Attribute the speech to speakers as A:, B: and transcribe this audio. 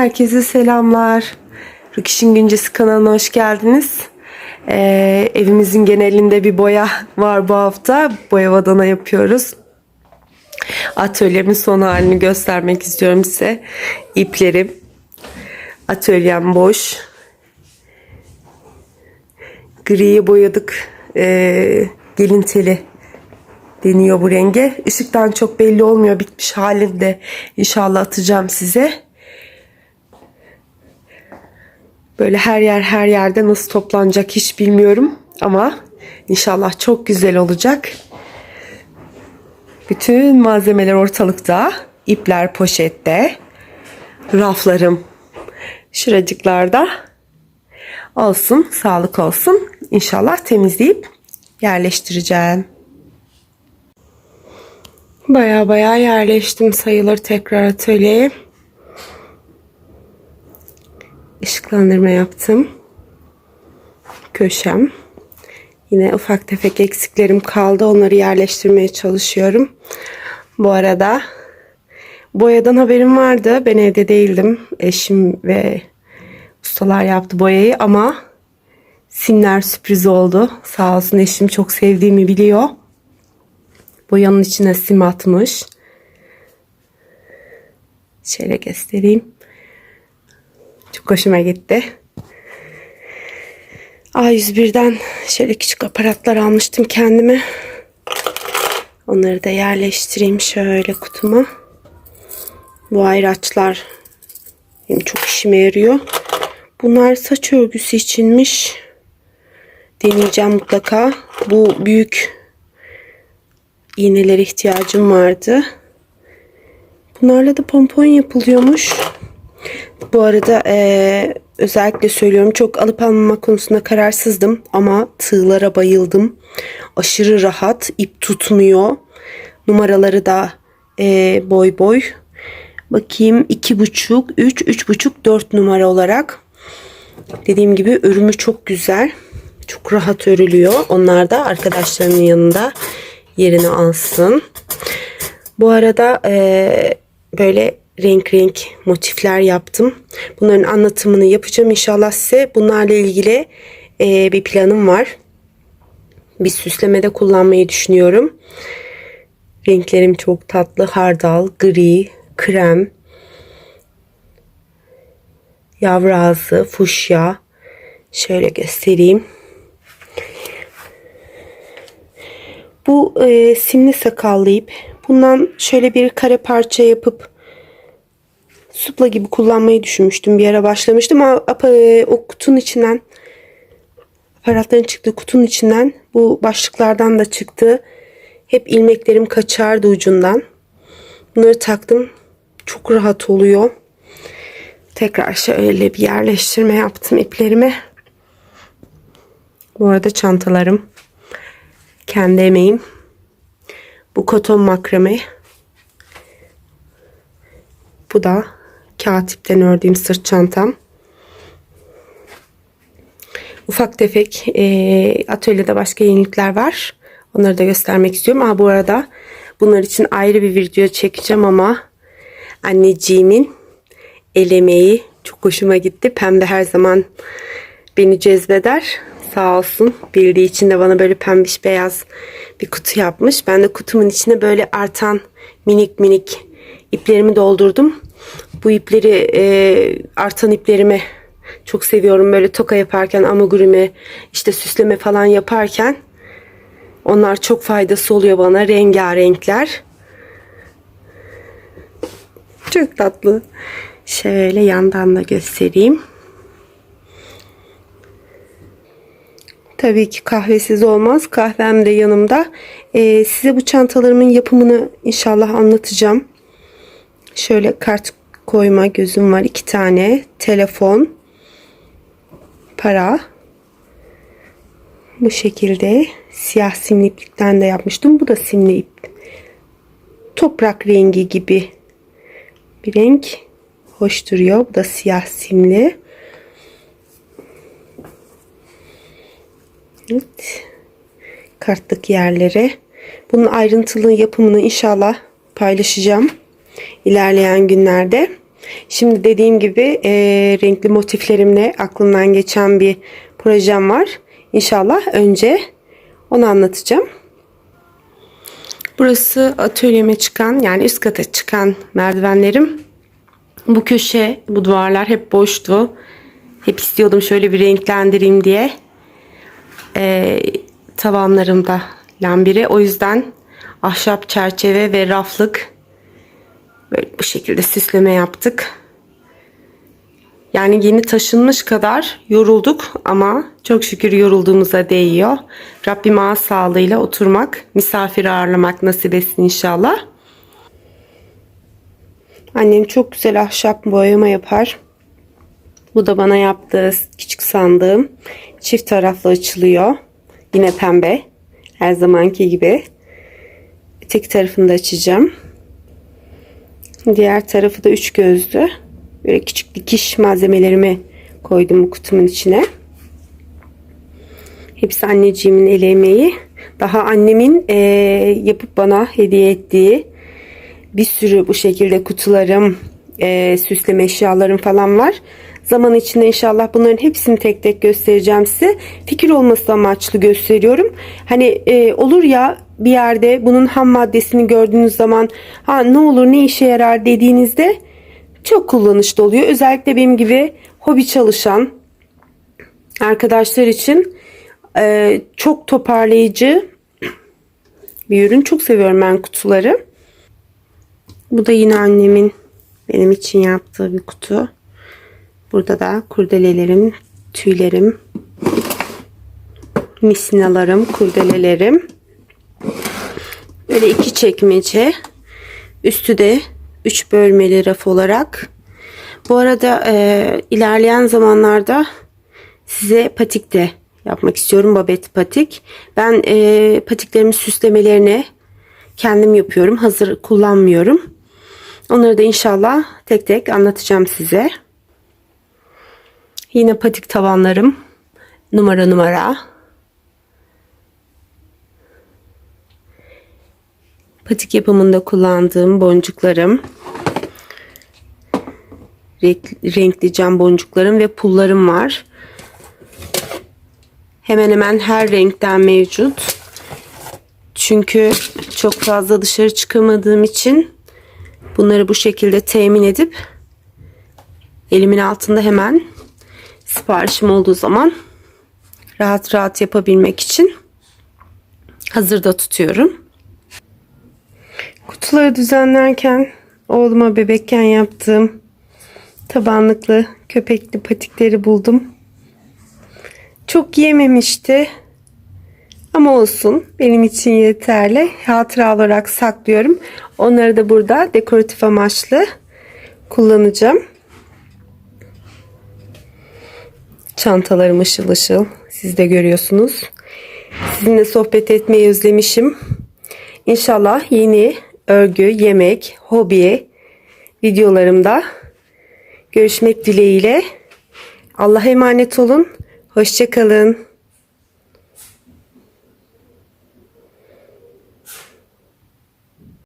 A: Herkese selamlar. Rükiş'in Güncesi kanalına hoş geldiniz. Ee, evimizin genelinde bir boya var bu hafta. Boya badana yapıyoruz. Atölyemin son halini göstermek istiyorum size. İplerim. Atölyem boş. Griye boyadık. Ee, gelin teli deniyor bu renge. Işıktan çok belli olmuyor. Bitmiş halinde inşallah atacağım size. Böyle her yer her yerde nasıl toplanacak hiç bilmiyorum. Ama inşallah çok güzel olacak. Bütün malzemeler ortalıkta. ipler poşette. Raflarım şuracıklarda. Olsun, sağlık olsun. İnşallah temizleyip yerleştireceğim. Baya baya yerleştim sayılır tekrar atölyeye. Işıklandırma yaptım. Köşem. Yine ufak tefek eksiklerim kaldı. Onları yerleştirmeye çalışıyorum. Bu arada boyadan haberim vardı. Ben evde değildim. Eşim ve ustalar yaptı boyayı ama simler sürpriz oldu. Sağ olsun eşim çok sevdiğimi biliyor. Boyanın içine sim atmış. Şöyle göstereyim. Çok hoşuma gitti. A101'den şöyle küçük aparatlar almıştım kendime. Onları da yerleştireyim şöyle kutuma. Bu ayraçlar benim çok işime yarıyor. Bunlar saç örgüsü içinmiş. Deneyeceğim mutlaka. Bu büyük iğnelere ihtiyacım vardı. Bunlarla da pompon yapılıyormuş. Bu arada eee, özellikle söylüyorum çok alıp almama konusunda kararsızdım ama tığlara bayıldım. Aşırı rahat, ip tutmuyor. Numaraları da eee, boy boy. Bakayım 2,5, 3, 3,5, 4 numara olarak. Dediğim gibi örümü çok güzel. Çok rahat örülüyor. Onlar da arkadaşlarının yanında yerini alsın. Bu arada eee, böyle renk renk motifler yaptım. Bunların anlatımını yapacağım inşallah size. Bunlarla ilgili eee, bir planım var. Bir süslemede kullanmayı düşünüyorum. Renklerim çok tatlı. Hardal, gri, krem, yavru ağzı, fuşya. Şöyle göstereyim. Bu e, simli sakallı ip. Bundan şöyle bir kare parça yapıp supla gibi kullanmayı düşünmüştüm. Bir ara başlamıştım ama apa- o kutunun içinden aparatların çıktığı kutunun içinden bu başlıklardan da çıktı. Hep ilmeklerim kaçardı ucundan. Bunları taktım. Çok rahat oluyor. Tekrar şöyle bir yerleştirme yaptım iplerime. Bu arada çantalarım. Kendi emeğim. Bu koton makrame. Bu da kağıt ipten ördüğüm sırt çantam. Ufak tefek e, atölyede başka yenilikler var. Onları da göstermek istiyorum. Aa, bu arada bunlar için ayrı bir video çekeceğim ama anneciğimin el emeği çok hoşuma gitti. Pembe her zaman beni cezbeder. Sağ olsun. Bildiği için de bana böyle pembiş beyaz bir kutu yapmış. Ben de kutumun içine böyle artan minik minik iplerimi doldurdum. Bu ipleri e, artan iplerimi çok seviyorum. Böyle toka yaparken amigurumi işte süsleme falan yaparken onlar çok faydası oluyor bana. Rengarenkler. Çok tatlı. Şöyle yandan da göstereyim. Tabii ki kahvesiz olmaz. Kahvem de yanımda. Ee, size bu çantalarımın yapımını inşallah anlatacağım. Şöyle kart koyma gözüm var. iki tane. Telefon. Para. Bu şekilde siyah simli iplikten de yapmıştım. Bu da simli ip. Toprak rengi gibi bir renk. Hoş duruyor. Bu da siyah simli. Evet. Kartlık yerlere. Bunun ayrıntılı yapımını inşallah paylaşacağım. İlerleyen günlerde. Şimdi dediğim gibi e, renkli motiflerimle aklımdan geçen bir projem var. İnşallah önce onu anlatacağım. Burası atölyeme çıkan yani üst kata çıkan merdivenlerim. Bu köşe, bu duvarlar hep boştu. Hep istiyordum şöyle bir renklendireyim diye. Ee, tavanlarımda lambiri. O yüzden ahşap çerçeve ve raflık böyle bu şekilde süsleme yaptık. Yani yeni taşınmış kadar yorulduk ama çok şükür yorulduğumuza değiyor. Rabbim ağız sağlığıyla oturmak, misafir ağırlamak nasip etsin inşallah. Annem çok güzel ahşap boyama yapar. Bu da bana yaptığı küçük sandığım. Çift taraflı açılıyor. Yine pembe. Her zamanki gibi. Tek tarafını da açacağım. Diğer tarafı da üç gözlü. Böyle küçük dikiş malzemelerimi koydum bu kutumun içine. Hepsi anneciğimin el emeği. Daha annemin e, yapıp bana hediye ettiği bir sürü bu şekilde kutularım, e, süsleme eşyalarım falan var. Zaman içinde inşallah bunların hepsini tek tek göstereceğim size. Fikir olması amaçlı gösteriyorum. Hani e, olur ya bir yerde bunun ham maddesini gördüğünüz zaman ha ne olur ne işe yarar dediğinizde çok kullanışlı oluyor. Özellikle benim gibi hobi çalışan arkadaşlar için e, çok toparlayıcı bir ürün. Çok seviyorum ben kutuları. Bu da yine annemin benim için yaptığı bir kutu. Burada da kurdelelerim, tüylerim, misinalarım, kurdelelerim. Böyle iki çekmece. Üstü de 3 bölmeli raf olarak. Bu arada e, ilerleyen zamanlarda size patik de yapmak istiyorum. Babet patik. Ben e, patiklerimin süslemelerini kendim yapıyorum. Hazır kullanmıyorum. Onları da inşallah tek tek anlatacağım size. Yine patik tavanlarım. Numara numara. Patik yapımında kullandığım boncuklarım. Renkli cam boncuklarım ve pullarım var. Hemen hemen her renkten mevcut. Çünkü çok fazla dışarı çıkamadığım için bunları bu şekilde temin edip elimin altında hemen siparişim olduğu zaman rahat rahat yapabilmek için hazırda tutuyorum. Kutuları düzenlerken oğluma bebekken yaptığım tabanlıklı köpekli patikleri buldum. Çok yememişti. Ama olsun benim için yeterli. Hatıra olarak saklıyorum. Onları da burada dekoratif amaçlı kullanacağım. Çantalarım ışıl ışıl. Siz de görüyorsunuz. Sizinle sohbet etmeyi özlemişim. İnşallah yeni örgü, yemek, hobi videolarımda görüşmek dileğiyle. Allah'a emanet olun. Hoşçakalın.